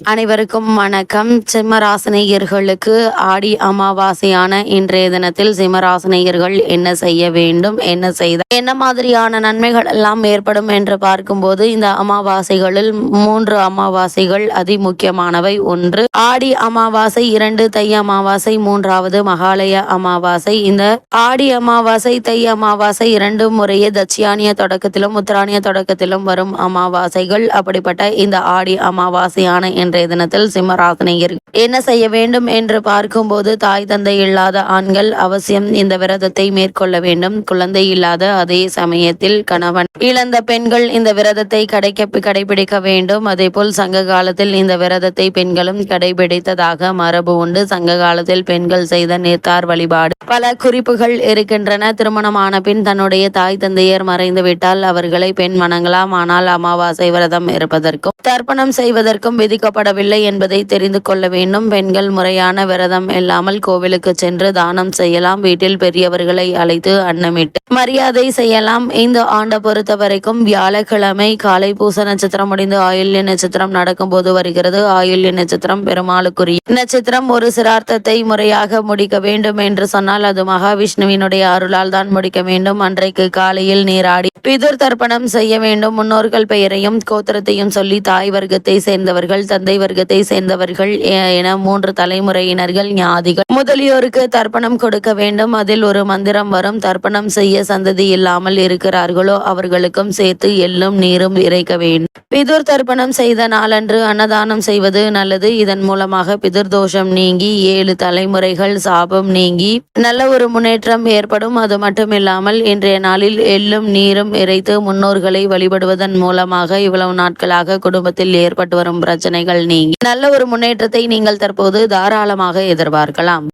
அனைவருக்கும் வணக்கம். சிம்மராசினியர்களுக்கு ஆடி அமாவாசையான இன்றைய தினத்தில் சிம்மராசினியர்கள் என்ன செய்ய வேண்டும் என்ன செய்த என்ன மாதிரியான நன்மைகள் எல்லாம் ஏற்படும் என்று பார்க்கும்போது இந்த அமாவாசைகளில் மூன்று அமாவாசைகள் அதி முக்கியமானவை ஒன்று ஆடி அமாவாசை இரண்டு தை அமாவாசை மூன்றாவது மகாலய அமாவாசை. இந்த ஆடி அமாவாசை தை அமாவாசை இரண்டு முறையே தட்சியானிய தொடக்கத்திலும் உத்தராணிய தொடக்கத்திலும் வரும் அமாவாசைகள். அப்படிப்பட்ட இந்த ஆடி அமாவாசையான இன்றைய தினத்தில் சிம்மராசினியர் என்ன செய்ய வேண்டும் என்று பார்க்கும்போது தாய் தந்தை இல்லாத ஆண்கள் அவசியம் இந்த விரதத்தை மேற்கொள்ள வேண்டும். குழந்தை இல்லாத அதே சமயத்தில் கணவன் இழந்த பெண்கள் இந்த விரதத்தை கடைக்க கடைபிடிக்க வேண்டும். அதே போல் சங்க காலத்தில் இந்த விரதத்தை பெண்களும் கடைபிடித்ததாக மரபு உண்டு. சங்க காலத்தில் பெண்கள் செய்த நேர்த்தார் வழிபாடு. பல குறிப்புகள் இருக்கின்றன. திருமணமான பின் தன்னுடைய தாய் தந்தையர் மறைந்து விட்டால் அவர்களை பெண் மணங்கலாம் ஆனால் அமாவாசை விரதம் இருப்பதற்கும் தர்ப்பணம் செய்வதற்கும் கொடுக்கப்படவில்லை என்பதை தெரிந்து கொள்ள வேண்டும். பெண்கள் முறையான விரதம் இல்லாமல் கோவிலுக்கு சென்று தானம் செய்யலாம். வீட்டில் பெரியவர்களை அழைத்து அன்னமிட்டு மரியாதை செய்யலாம். இந்த ஆண்டை பொறுத்த வரைக்கும் வியாழக்கிழமை காலை பூச நட்சத்திரம் முடிந்து ஆயுள்ய நட்சத்திரம் நடக்கும் போது வருகிறது. ஆயுள்ய நட்சத்திரம் பெருமாளுக்குரிய நட்சத்திரம். ஒரு சிரார்த்தத்தை முறையாக முடிக்க வேண்டும் என்று சொன்னால் அது மகாவிஷ்ணுவினுடைய அருளால் தான் முடிக்க வேண்டும். அன்றைக்கு காலையில் நீராடி பிதுர் தர்ப்பணம் செய்ய வேண்டும். முன்னோர்கள் பெயரையும் கோத்திரத்தையும் சொல்லி தாய் வர்க்கத்தை சேர்ந்தவர்கள் தந்தை வர்க்கத்தை சேர்ந்தவர்கள் என மூன்று தலைமுறையினர்கள் ஞாதிகள். முதலியோருக்கு தர்ப்பணம் கொடுக்க வேண்டும். அதில் ஒரு மந்திரம் வரும். தர்ப்பணம் செய்ய சந்ததி இல்லாமல் இருக்கிறார்களோ அவர்களுக்கும் சேர்த்து எள்ளும் நீரும் இறைக்க வேண்டும். பிதுர் தர்ப்பணம் செய்த நாளன்று அன்னதானம் செய்வது நல்லது. இதன் மூலமாக பிதுர் தோஷம் நீங்கி ஏழு தலைமுறைகள் சாபம் நீங்கி நல்ல ஒரு முன்னேற்றம் ஏற்படும். அது மட்டுமில்லாமல் இன்றைய நாளில் எள்ளும் நீரும் இறைத்து முன்னோர்களை வழிபடுவதன் மூலமாக இவ்வளவு நாட்களாக குடும்பத்தில் ஏற்பட்டு வரும் பிரச்சனைகள் நீங்கி நல்ல ஒரு முன்னேற்றத்தை நீங்கள் தற்போது தாராளமாக எதிர்பார்க்கலாம்.